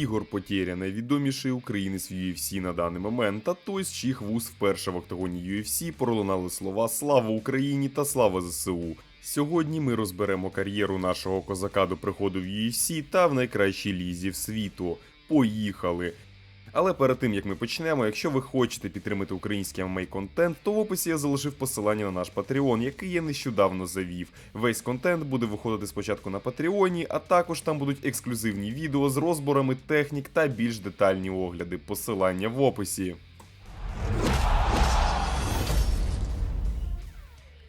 Ігор Потєря, найвідоміший українець в UFC на даний момент, та той, з чиїх вуз вперше в октагоні UFC пролунали слова Слава Україні та Слава ЗСУ. Сьогодні ми розберемо кар'єру нашого козака до приходу в UFC та в найкращій лізі в світу. Поїхали! Але перед тим як ми почнемо, якщо ви хочете підтримати український ММА контент, то в описі я залишив посилання на наш Patreon, який я нещодавно завів. Весь контент буде виходити спочатку на Патреоні, а також там будуть ексклюзивні відео з розборами технік та більш детальні огляди. Посилання в описі.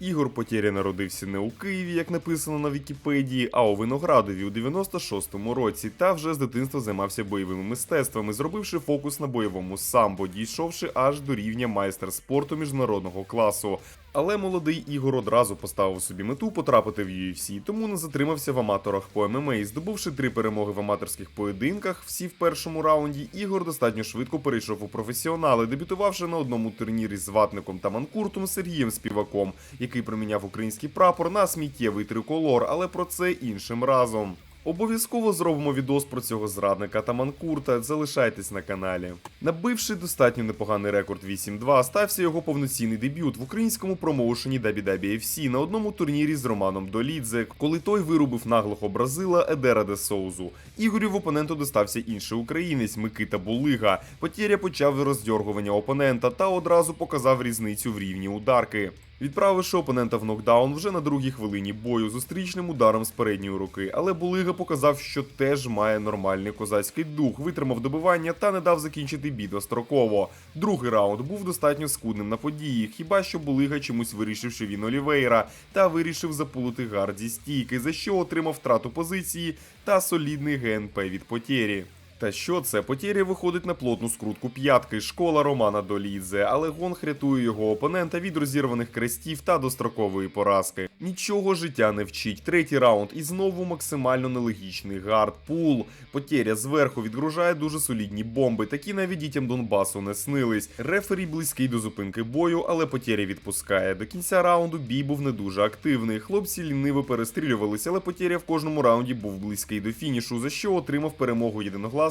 Ігор Потєря народився не у Києві, як написано на Вікіпедії, а у Виноградові у 96-му році та вже з дитинства займався бойовими мистецтвами, зробивши фокус на бойовому самбо, дійшовши аж до рівня майстер спорту міжнародного класу. Але молодий Ігор одразу поставив собі мету потрапити в UFC, тому не затримався в аматорах по ММА. Здобувши три перемоги в аматорських поєдинках, всі в першому раунді, Ігор достатньо швидко перейшов у професіонали, дебютувавши на одному турнірі з ватником та манкуртом Сергієм Співаком, який проміняв український прапор на сміттєвий триколор, але про це іншим разом. Обов'язково зробимо відос про цього зрадника та манкурта. Залишайтесь на каналі. Набивши достатньо непоганий рекорд 8-2, стався його повноцінний дебют в українському промоушені WWFC на одному турнірі з Романом Долідзе, коли той вирубив наглого бразила Едера де Соузу. Ігорю в опоненту достався інший українець Микита Булига. Потєря почав роздьоргування опонента та одразу показав різницю в рівні ударки. Відправивши опонента в нокдаун вже на другій хвилині бою зустрічним ударом з передньої руки, але Булига показав, що теж має нормальний козацький дух, витримав добивання та не дав закінчити бій достроково. Другий раунд був достатньо скудним на події, хіба що Булига чомусь вирішив, що він Олівейра, та вирішив запулити гард зі стійки, за що отримав втрату позиції та солідний ГНП від потєрі. Та що це? Потєря виходить на плотну скрутку п'ятки, школа Романа Долідзе, але Гонг рятує його опонента від розірваних крестів та дострокової поразки. Нічого життя не вчить. Третій раунд і знову максимально нелогічний гард пул. Потєря зверху відгружає дуже солідні бомби, такі навіть дітям Донбасу не снились. Рефері близький до зупинки бою, але Потєря відпускає. До кінця раунду бій був не дуже активний. Хлопці ліниво перестрілювалися, але Потєря в кожному раунді був близький до фінішу, за що отримав перемогу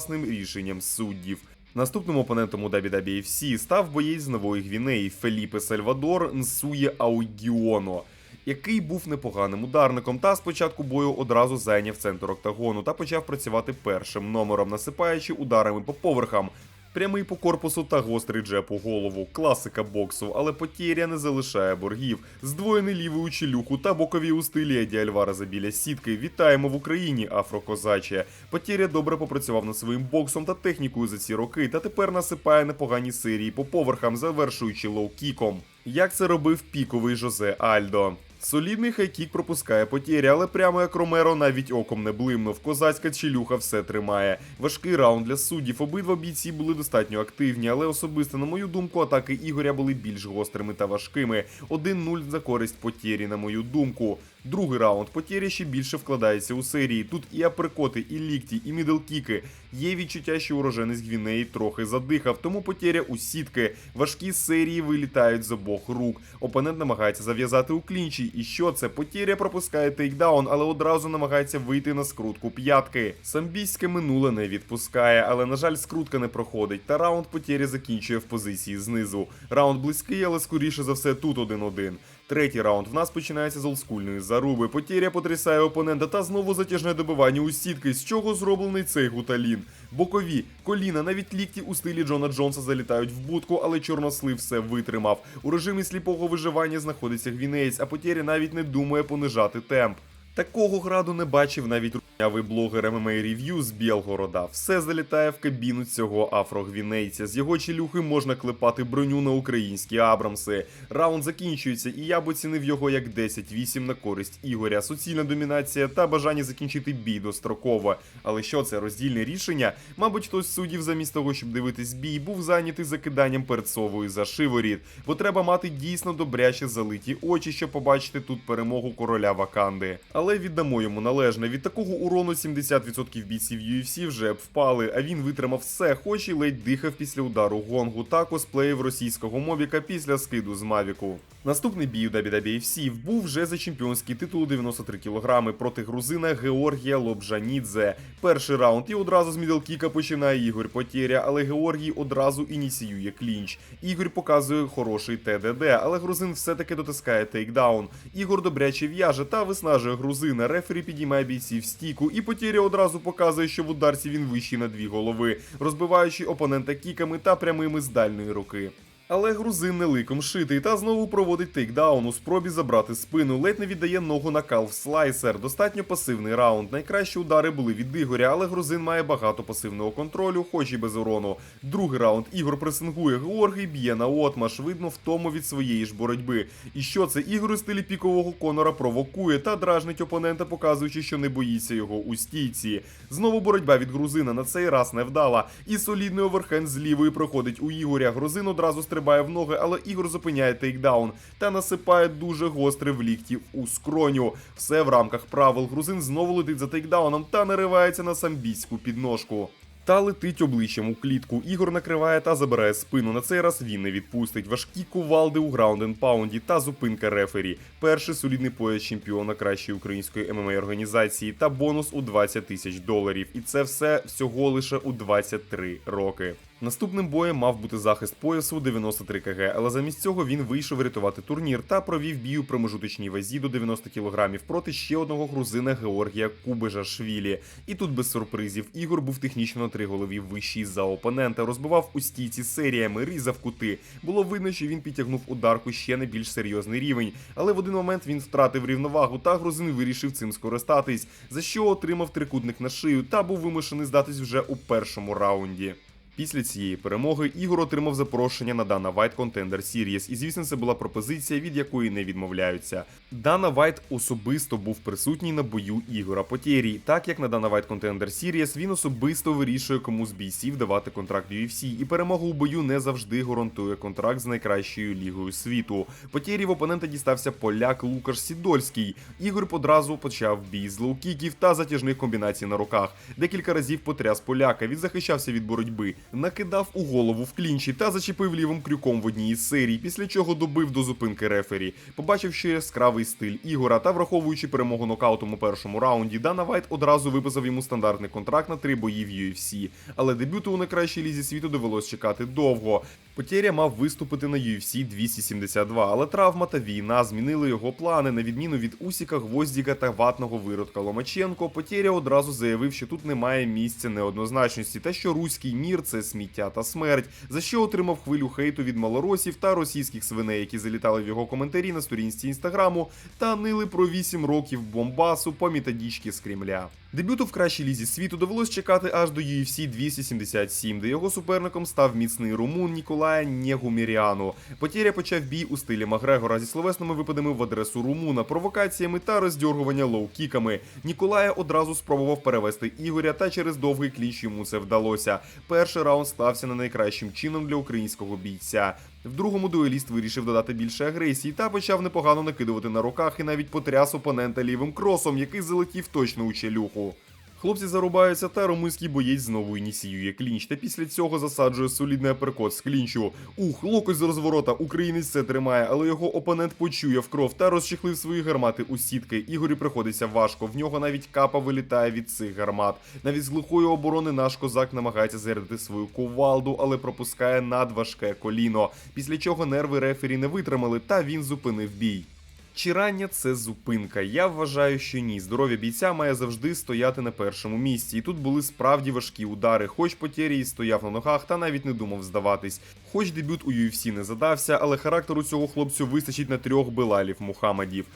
єдиногласним рішенням суддів. Наступним опонентом у WWFC став боєць з Нової Гвінеї Феліпе Сальвадор Нсує Аугіоно. Який був непоганим ударником, та спочатку бою одразу зайняв центр октагону та почав працювати першим номером, насипаючи ударами по поверхам. Прямий по корпусу та гострий джеб у голову, класика боксу, але потєря не залишає боргів. Здвоєний лівий у челюху та бокові у стилі Еді Альвараза біля сітки. Вітаємо в Україні, афрокозаче. Потєря добре попрацював над своїм боксом та технікою за ці роки, та тепер насипає непогані серії по поверхам, завершуючи лоу-кіком. Як це робив піковий Жозе Альдо. Солідний хайкік пропускає потєря, але прямо як Ромеро навіть оком не блимнув. Козацька челюха все тримає. Важкий раунд для суддів. Обидва бійці були достатньо активні, але особисто, на мою думку, атаки Ігоря були більш гострими та важкими. 1-0 за користь потєрі, на мою думку. Другий раунд потєря ще більше вкладається у серії. Тут і аперкоти, і лікті, і мідлкіки. Є відчуття, що уроженець Гвінеї трохи задихав, тому потєря у сітки. Важкі серії вилітають з обох рук. Опонент намагається зав'язати у клінчі. І що це? Потєря пропускає тейкдаун, але одразу намагається вийти на скрутку п'ятки. Самбійське минуле не відпускає, але на жаль, скрутка не проходить. Та раунд потєря закінчує в позиції знизу. Раунд близький, але скоріше за все тут 1-1. Третій раунд в нас починається з олдскульної заруби. Потєря потрясає опонента та знову затяжне добивання у сітки, з чого зроблений цей гуталін. Бокові, коліна, навіть лікті у стилі Джона Джонса залітають в будку, але чорнослив все витримав. У режимі сліпого виживання знаходиться гвінеєць, а потєрі навіть не думає понижати темп. Такого граду не бачив навіть рунявий блогер MMA Review з Білгорода. Все залітає в кабіну цього афрогвінейця. З його челюхи можна клепати броню на українські Абрамси. Раунд закінчується, і я б оцінив його як 10-8 на користь Ігоря. Суцільна домінація та бажання закінчити бій достроково. Але що це роздільне рішення? Мабуть, хтось з суддів замість того, щоб дивитись бій, був зайнятий закиданням перцової за шиворіт. Бо треба мати дійсно добряче залиті очі, щоб побачити тут перемогу короля Ваканди. Але віддамо йому належне. Від такого урону 70% бійців UFC вже б впали, а він витримав все, хоч і ледь дихав після удару гонгу та косплеїв російського мобіка після скиду з Мавіку. Наступний бій у WWFC був вже за чемпіонський титул 93 кг проти грузина Георгія Лобжанідзе. Перший раунд і одразу з міделкіка починає Ігор Потєря, але Георгій одразу ініціює клінч. Ігор показує хороший ТДД, але грузин все-таки дотискає тейкдаун. Ігор добряче в'яже та виснажує грузина. Рефері підіймає бійців в стійку, і потіря одразу показує, що в ударці він вищий на дві голови, розбиваючи опонента кіками та прямими з дальної руки. Але грузин не ликом шитий та знову проводить тейкдаун у спробі забрати спину, ледь не віддає ногу на калф слайсер. Достатньо пасивний раунд. Найкращі удари були від Ігоря, але грузин має багато пасивного контролю, хоч і без урону. Другий раунд Ігор пресингує, Георгій б'є на отмаш, видно втому від своєї ж боротьби. І що це Ігор у стилі пікового конора провокує та дражнить опонента, показуючи, що не боїться його у стійці. Знову боротьба від грузина на цей раз не вдала. І солідний оверхенд з лівої проходить у Ігоря. Грузин одразу стрибає в ноги, але Ігор зупиняє тейкдаун та насипає дуже гостре в лікті у скроню. Все в рамках правил. Грузин знову летить за тейкдауном та наривається на самбійську підножку. Та летить обличчям у клітку. Ігор накриває та забирає спину. На цей раз він не відпустить. Важкі кувалди у граунд паунді та зупинка рефері. Перший солідний пояс чемпіона кращої української ММА організації та бонус у 20 тисяч доларів. І це все всього лише у 23 роки. Наступним боєм мав бути захист поясу 93 кг, але замість цього він вийшов рятувати турнір та провів бій у промежуточній вазі до 90 кг проти ще одного грузина Георгія Кубежашвілі. І тут без сюрпризів Ігор був технічно на три голові вищий за опонента, розбивав у стійці серіями, різав кути. Було видно, що він підтягнув ударку ще на більш серйозний рівень, але в один момент він втратив рівновагу, та грузин вирішив цим скористатись, за що отримав трикутник на шию та був вимушений здатись вже у першому раунді. Після цієї перемоги Ігор отримав запрошення на Дана White Contender Series, і звісно, це була пропозиція, від якої не відмовляються. Дана Вайт особисто був присутній на бою Ігора Потєрі, так як на Дана White Contender Series він особисто вирішує, кому з бійців давати контракт UFC, і перемога у бою не завжди гарантує контракт з найкращою лігою світу. Потєрі в опонента дістався поляк Лукаш Сідольський. Ігор одразу почав бій з лоу-кіків та затяжних комбінацій на руках. Декілька разів потряс поляка, відзахищався від боротьби накидав у голову в клінчі та зачепив лівим крюком в одній із серій, після чого добив до зупинки рефері. Побачив ще яскравий стиль Ігора та, враховуючи перемогу нокаутом у першому раунді, Дана Вайт одразу виписав йому стандартний контракт на три бої в UFC. Але дебюту у найкращій лізі світу довелось чекати довго. Потеря мав виступити на UFC 272, але травма та війна змінили його плани. На відміну від Усіка, Гвоздіка та ватного виродка Ломаченко, Потеря одразу заявив, що тут немає місця неоднозначності та що руський мір це сміття та смерть, за що отримав хвилю хейту від малоросів та російських свиней, які залітали в його коментарі на сторінці інстаграму та нили про 8 років бомбасу по методичці з Кремля. Дебюту в кращій лізі світу довелось чекати аж до UFC 277, де його суперником став міцний румун Ніколая Нєгуміріану. Потєря почав бій у стилі Макгрегора зі словесними випадами в адресу румуна, провокаціями та роздьоргування лоу-кіками. Ніколая одразу спробував перевести Ігоря, та через довгий кліч йому це вдалося. Перший раунд стався не найкращим чином для українського бійця. В другому дуеліст вирішив додати більше агресії та почав непогано накидувати на руках і навіть потряс опонента лівим кросом, який залетів точно у челюху. Хлопці зарубаються, та румунський боєць знову ініціює клінч, та після цього засаджує солідний аперкот з клінчу. Ух, локоть з розворота, українець це тримає, але його опонент почує в кров та розчехлив свої гармати у сітки. Ігорі приходиться важко. В нього навіть капа вилітає від цих гармат. Навіть з глухої оборони наш козак намагається зарядити свою кувалду, але пропускає надважке коліно. Після чого нерви рефері не витримали, та він зупинив бій. Чи рання це зупинка? Я вважаю, що ні. Здоров'я бійця має завжди стояти на першому місці. І тут були справді важкі удари, хоч Потєрій стояв на ногах та навіть не думав здаватись. Хоч дебют у UFC не задався, але характеру цього хлопцю вистачить на трьох Белалів Мухаммадів.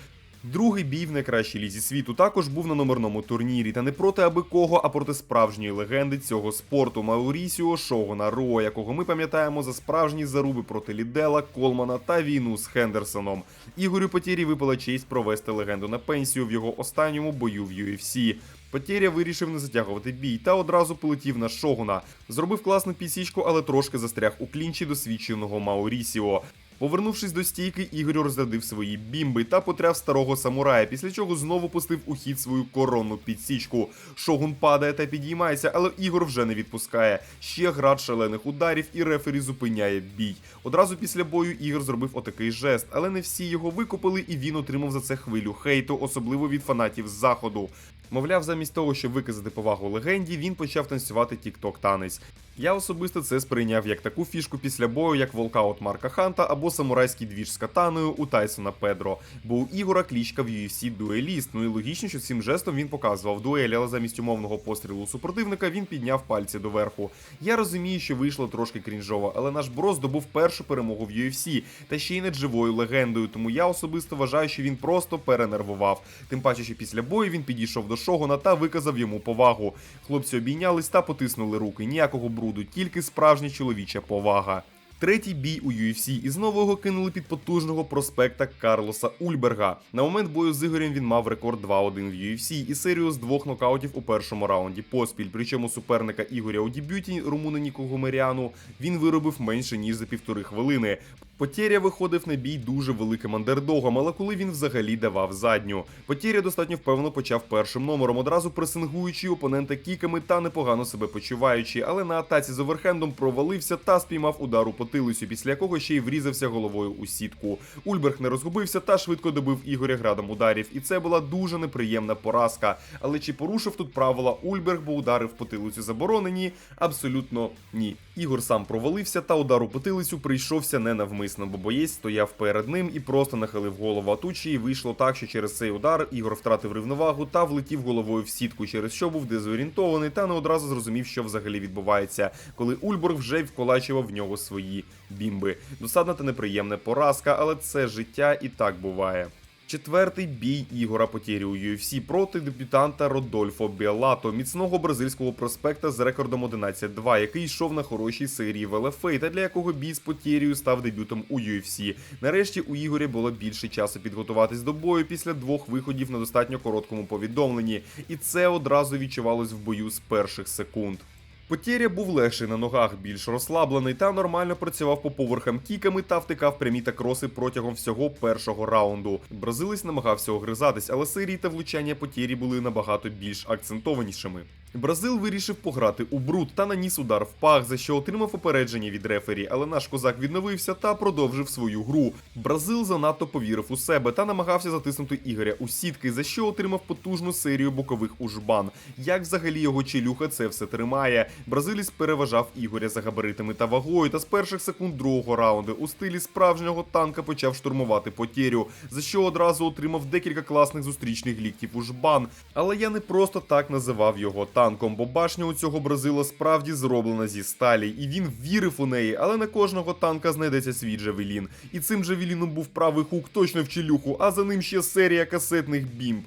Другий бій в найкращій лізі світу також був на номерному турнірі, та не проти аби кого, а проти справжньої легенди цього спорту Маурісіо Шогона Ро, якого ми пам'ятаємо за справжні заруби проти Лідела, Колмана та війну з Хендерсоном. Ігорю Потєрі випала честь провести легенду на пенсію в його останньому бою в UFC. Потеря вирішив не затягувати бій та одразу полетів на Шогуна. Зробив класну пісічку, але трошки застряг у клінчі досвідченого Маурісіо. Повернувшись до стійки, Ігор розрядив свої бімби та потряв старого самурая, після чого знову пустив у хід свою коронну підсічку. Шогун падає та підіймається, але Ігор вже не відпускає. Ще град шалених ударів, і рефері зупиняє бій. Одразу після бою Ігор зробив отакий жест, але не всі його викупили, і він отримав за це хвилю хейту, особливо від фанатів заходу. Мовляв, замість того, щоб виказати повагу легенді, він почав танцювати тік-ток танець. Я особисто це сприйняв як таку фішку після бою, як волкаут Марка Ханта або самурайський двіж з катаною у Тайсона Педро. Бо у Ігора клічка в UFC дуеліст. Ну і логічно, що цим жестом він показував дуель, але замість умовного пострілу супротивника він підняв пальці доверху. Я розумію, що вийшло трошки крінжово, але наш бро здобув першу перемогу в UFC, та ще й над живою легендою. Тому я особисто вважаю, що він просто перенервував. Тим паче, що після бою він підійшов до Шогона та виказав йому повагу. Хлопці обійнялись та потиснули руки. Ніякого бруду, тільки справжня чоловіча повага. Третій бій у UFC і знову його кинули під потужного проспекта Карлоса Ульберга. На момент бою з Ігорем він мав рекорд 2-1 в UFC і серію з двох нокаутів у першому раунді поспіль. Причому суперника Ігоря у дебюті румуна Ніко Гомеріану він виробив менше ніж за півтори хвилини. Потєря виходив на бій дуже великим андердогом, але коли він взагалі давав задню. Потєря достатньо впевнено почав першим номером, одразу пресингуючи опонента кіками та непогано себе почуваючи, але на атаці з оверхендом провалився та спіймав удар у потилицю, після якого ще й врізався головою у сітку. Ульберг не розгубився та швидко добив Ігоря градом ударів, і це була дуже неприємна поразка. Але чи порушив тут правила Ульберг, бо удари в потилицю заборонені? Абсолютно ні. Ігор сам провалився, та удар у потилицю прийшовся не навмисно, бо боєць стояв перед ним і просто нахилив голову. А І вийшло так, що через цей удар Ігор втратив рівновагу та влетів головою в сітку, через що був дезорієнтований та не одразу зрозумів, що взагалі відбувається, коли Ульборг вже вколачував в нього свої бімби. Досадна та неприємна поразка, але це життя і так буває. Четвертий бій Ігора Потєрі у UFC проти дебютанта Родольфо Біалато, міцного бразильського проспекта з рекордом 11-2, який йшов на хорошій серії в LFA, та для якого бій з Потєрію став дебютом у UFC. Нарешті у Ігоря було більше часу підготуватись до бою після двох виходів на достатньо короткому повідомленні, і це одразу відчувалось в бою з перших секунд. Потєря був легший на ногах, більш розслаблений та нормально працював по поверхам кіками та втикав прямі та кроси протягом всього першого раунду. Бразилець намагався огризатись, але серії та влучання потєрі були набагато більш акцентованішими. Бразил вирішив пограти у бруд та наніс удар в пах, за що отримав попередження від рефері, але наш козак відновився та продовжив свою гру. Бразил занадто повірив у себе та намагався затиснути Ігоря у сітки, за що отримав потужну серію бокових ужбан. Як взагалі його челюха це все тримає? Бразилець переважав Ігоря за габаритами та вагою, та з перших секунд другого раунду у стилі справжнього танка почав штурмувати потєрю, за що одразу отримав декілька класних зустрічних ліктів у жбан. Але я не просто так називав його танком, бо башня у цього бразила справді зроблена зі сталі, і він вірив у неї, але на кожного танка знайдеться свій джавелін. І цим джавеліном був правий хук точно в челюху, а за ним ще серія касетних бімб.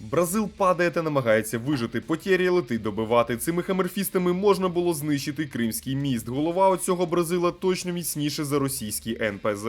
Бразил падає та намагається вижити. Потєрія летить добивати. Цими хамерфістами можна було знищити Кримський міст. Голова у цього Бразила точно міцніше за російський НПЗ.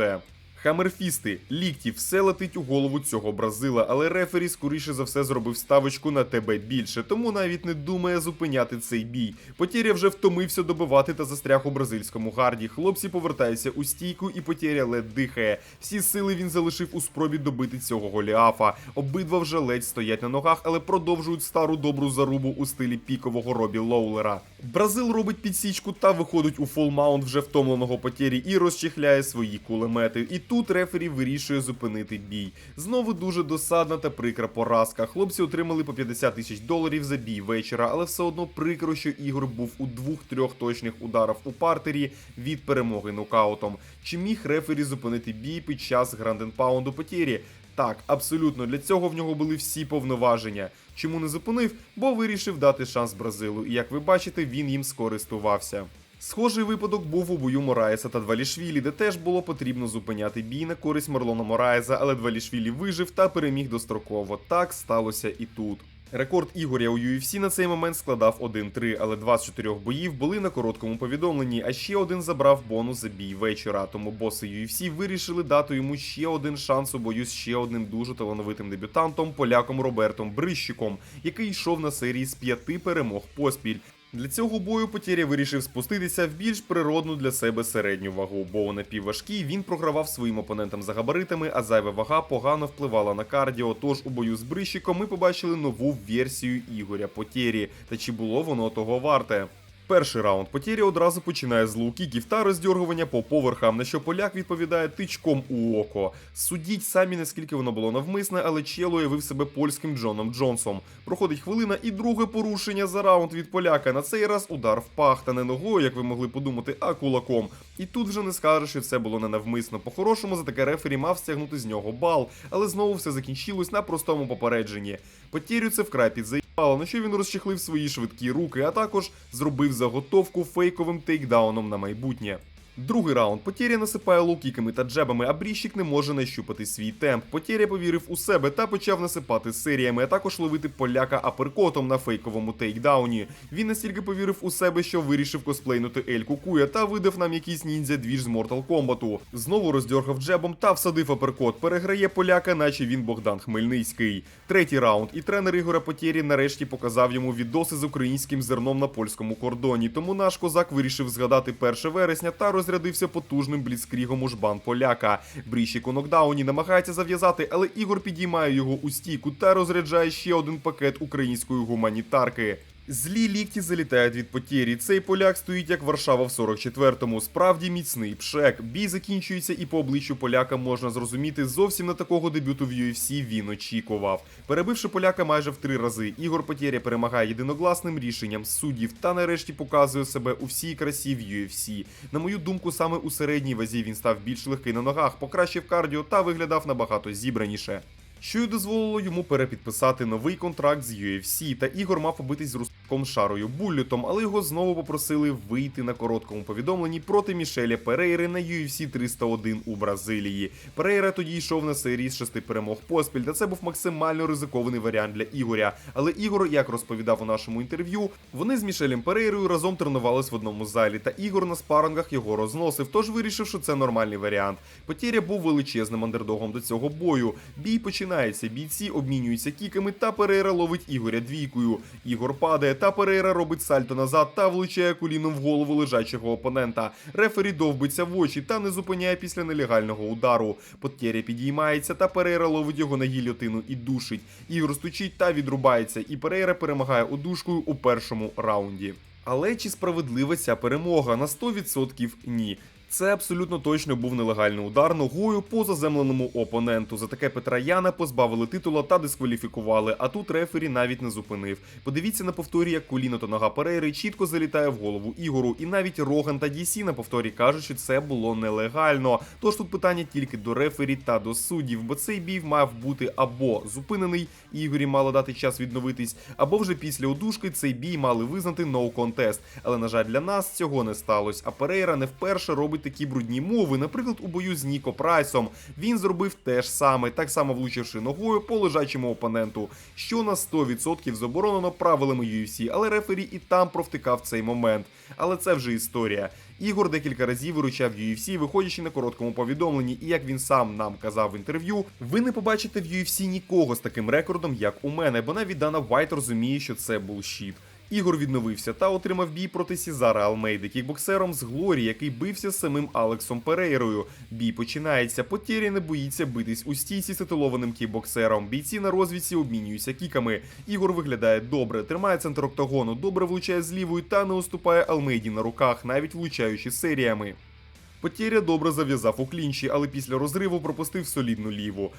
Хамерфісти, лікті, все летить у голову цього Бразила, але рефері скоріше за все зробив ставочку на тебе більше, тому навіть не думає зупиняти цей бій. Потєря вже втомився добивати та застряг у бразильському гарді. Хлопці повертаються у стійку, і Потєря ледь дихає. Всі сили він залишив у спробі добити цього Голіафа. Обидва вже ледь стоять на ногах, але продовжують стару добру зарубу у стилі пікового Робі Лоулера. Бразил робить підсічку та виходить у фолмаунт вже втомленого Потєрі і розчехляє свої кулемети. І тут рефері вирішує зупинити бій. Знову дуже досадна та прикра поразка. Хлопці отримали по 50 тисяч доларів за бій вечора, але все одно прикро, що Ігор був у двох-трьох точних ударах у партері від перемоги нокаутом. Чи міг рефері зупинити бій під час гранденпаунду Потєрі? Так, абсолютно для цього в нього були всі повноваження. Чому не зупинив? Бо вирішив дати шанс Бразилу, і як ви бачите, він їм скористувався. Схожий випадок був у бою Мораєса та Двалішвілі, де теж було потрібно зупиняти бій на користь Марлона Мораєса, але Двалішвілі вижив та переміг достроково. Так сталося і тут. Рекорд Ігоря у UFC на цей момент складав 1-3, але 24 боїв були на короткому повідомленні, а ще один забрав бонус за бій вечора. Тому боси UFC вирішили дати йому ще один шанс у бою з ще одним дуже талановитим дебютантом, поляком Робертом Брищиком, який йшов на серії з п'яти перемог поспіль. Для цього бою Потєря вирішив спуститися в більш природну для себе середню вагу, бо у напівважкій він програвав своїм опонентам за габаритами, а зайва вага погано впливала на кардіо. Тож у бою з Брищиком ми побачили нову версію Ігоря Потєрі. Та чи було воно того варте? Перший раунд Потєря одразу починає з лоу-кіків та роздьоргування по поверхам, на що поляк відповідає тичком у око. Судіть самі, наскільки воно було навмисне, але Чело уявив себе польським Джоном Джонсом. Проходить хвилина і друге порушення за раунд від поляка. На цей раз удар в пах, та не ногою, як ви могли подумати, а кулаком. І тут вже не скажеш, що це було ненавмисно. По-хорошому за таке рефері мав стягнути з нього бал, але знову все закінчилось на простому попередженні. Потєрю це вкрай підзаїбало, на що він розчехлив свої швидкі руки, а також зробив заготовку фейковим тейкдауном на майбутнє. Другий раунд Потєря насипає лоукіками та джебами, а Бріщик не може нащупати свій темп. Потєря повірив у себе та почав насипати серіями, а також ловити поляка аперкотом на фейковому тейкдауні. Він настільки повірив у себе, що вирішив косплейнути Ель Кукуя та видав нам якийсь ніндзя двіж з Mortal Kombat. Знову роздьоргав джебом та всадив аперкот. Переграє поляка, наче він Богдан Хмельницький. Третій раунд, і тренер Ігора Потєрі нарешті показав йому відоси з українським зерном на польському кордоні. Тому наш козак вирішив згадати 1 вересня та розрядився потужним бліцкрігом у жбан поляка. Бріщик у нокдауні намагається зав'язати, але Ігор підіймає його у стійку та розряджає ще один пакет української гуманітарки. Злі лікті залітають від потєрі. Цей поляк стоїть як Варшава в 44-му. Справді міцний пшек. Бій закінчується, і по обличчю поляка можна зрозуміти зовсім не такого дебюту в UFC він очікував. Перебивши поляка майже в три рази, Ігор Потєря перемагає єдиногласним рішенням суддів та нарешті показує себе у всій красі в UFC. На мою думку, саме у середній вазі він став більш легкий на ногах, покращив кардіо та виглядав набагато зібраніше. Що й дозволило йому перепідписати новий контракт з UFC, та Ігор мав побитись з русаком Шарою Буллютом, але його знову попросили вийти на короткому повідомленні проти Мішеля Перейри на UFC 301 у Бразилії. Перейра тоді йшов на серії з шести перемог поспіль, та це був максимально ризикований варіант для Ігоря. Але Ігор, як розповідав у нашому інтерв'ю, вони з Мішелем Перейрою разом тренувались в одному залі, та Ігор на спарингах його розносив, тож вирішив, що це нормальний варіант. Потєря був величезним андердогом до цього бою. Бій починається. Бійці обмінюються кіками, та Перейра ловить Ігоря двійкою. Ігор падає, та Перейра робить сальто назад та влучає коліном в голову лежачого опонента. Рефері довбиться в очі та не зупиняє після нелегального удару. Потєря підіймається, та Перейра ловить його на гільотину і душить. Ігор стучить та відрубається, і Перейра перемагає одушкою у першому раунді. Але чи справедлива ця перемога? На 100% ні. Це абсолютно точно був нелегальний удар ногою по заземленому опоненту. За таке Петра Яна позбавили титула та дискваліфікували, а тут рефері навіть не зупинив. Подивіться на повторі, як коліно та нога Перейри чітко залітає в голову Ігору, і навіть Роган та Дісі на повторі кажуть, що це було нелегально. Тож тут питання тільки до рефері та до суддів, бо цей бій мав бути або зупинений, і Ігорі мало дати час відновитись, або вже після одушки цей бій мали визнати contest. Але на жаль, для нас цього не сталося. А Перейра не вперше робить такі брудні мови. Наприклад, у бою з Ніко Прайсом він зробив те ж саме, так само влучивши ногою по лежачому опоненту, що на 100% заборонено правилами UFC, але рефері і там провтикав цей момент. Але це вже історія. Ігор декілька разів виручав UFC, виходячи на короткому повідомленні, і як він сам нам казав в інтерв'ю, ви не побачите в UFC нікого з таким рекордом, як у мене, бо навіть Дана Вайт розуміє, що це булшіт. Ігор відновився та отримав бій проти Сізара Алмейди, кікбоксером з Глорі, який бився з самим Алексом Перейрою. Бій починається. Потєрі не боїться битись у стійці з титулованим кікбоксером. Бійці на розвідці обмінюються кіками. Ігор виглядає добре, тримає центр октагону, добре влучає з лівою та не уступає Алмейді на руках, навіть влучаючи серіями. Потєря добре зав'язав у клінчі, але після розриву пропустив солідну ліву.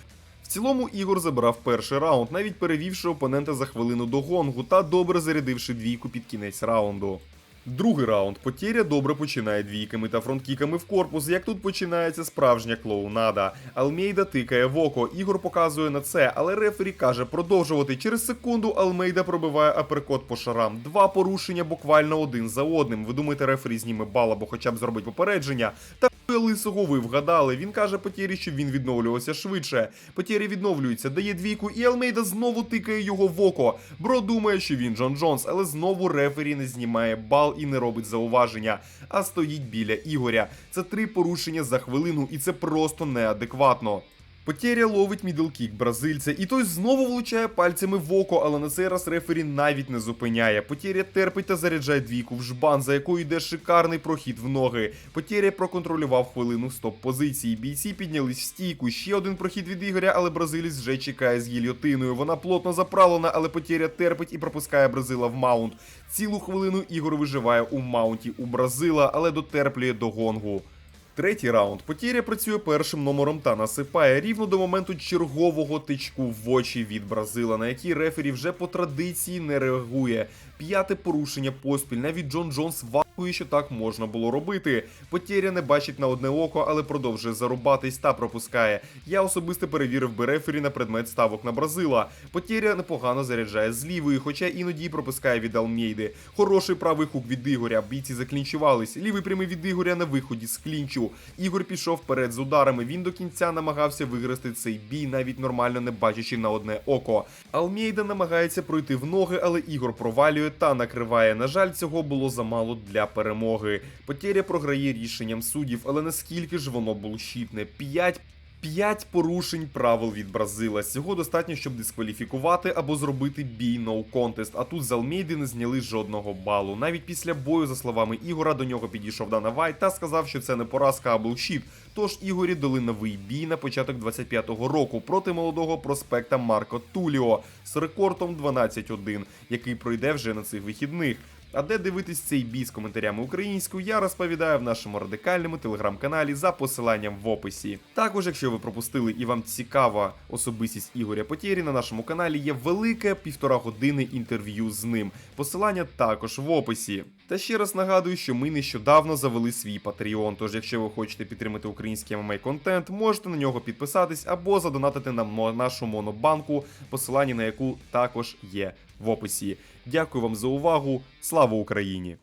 В цілому Ігор забрав перший раунд, навіть перевівши опонента за хвилину до гонгу та добре зарядивши двійку під кінець раунду. Другий раунд Потєря добре починає двійками та фронткіками в корпус, як тут починається справжня клоунада. Алмейда тикає в око, Ігор показує на це, але рефері каже продовжувати. Через секунду Алмейда пробиває аперкот по шарам. Два порушення буквально один за одним. Ви думаєте, рефері зніме бал або хоча б зробить попередження? Та лисого ви вгадали. Він каже Потєрі, що він відновлювався швидше. Потєрі відновлюється, дає двійку, і Алмейда знову тикає його в око. Бро думає, що він Джон Джонс, але знову рефері не знімає бал і не робить зауваження, а стоїть біля Ігоря. Це три порушення за хвилину, і це просто неадекватно. Потеря ловить мідлкік бразильця, і той знову влучає пальцями в око, але на цей раз рефері навіть не зупиняє. Потеря терпить та заряджає двійку в жбан, за якою йде шикарний прохід в ноги. Потеря проконтролював хвилину стоп позиції. Бійці піднялись в стійку. Ще один прохід від Ігоря, але бразилець вже чекає з гільйотиною. Вона плотно заправлена, але потеря терпить і пропускає Бразила в маунт. Цілу хвилину Ігор виживає у маунті у Бразила, але дотерплює до гонгу. Третій раунд. Потіря працює першим номером та насипає рівно до моменту чергового тичку в очі від Бразила, на який рефері вже по традиції не реагує. П'яте порушення поспіль. Навіть Джон Джонс вахує, що так можна було робити. Потєря не бачить на одне око, але продовжує зарубатись та пропускає. Я особисто перевірив би рефері на предмет ставок на Бразила. Потєря непогано заряджає з лівої, хоча іноді пропускає від Алмєйди. Хороший правий хук від Ігоря. Бійці заклінчувались. Лівий прямий від Ігоря на виході з клінчу. Ігор пішов вперед з ударами. Він до кінця намагався виграти цей бій, навіть нормально не бачачи на одне око. Алмєйда намагається пройти в ноги, але Ігор провалює та накриває. На жаль, цього було замало для перемоги. Потеря програє рішенням суддів, але наскільки ж воно булшітне? 5 П'ять порушень правил від Бразила. Цього достатньо, щоб дискваліфікувати або зробити бій contest. А тут з Алмейди не зняли жодного балу. Навіть після бою, за словами Ігора, до нього підійшов Дана Вайт та сказав, що це не поразка, а булшіт. Тож Ігорі дали новий бій на початок 25-го року проти молодого проспекта Марко Туліо з рекордом 12-1, який пройде вже на цих вихідних. А де дивитись цей бій з коментарями українською, я розповідаю в нашому радикальному телеграм-каналі за посиланням в описі. Також, якщо ви пропустили і вам цікава особистість Ігоря Потєрі, на нашому каналі є велике півтора години інтерв'ю з ним. Посилання також в описі. Та ще раз нагадую, що ми нещодавно завели свій Patreon, Тож, якщо ви хочете підтримати український ММА контент, можете на нього підписатись або задонатити на мо- нашу монобанку, посилання на яку також є в описі. Дякую вам за увагу. Слава Україні!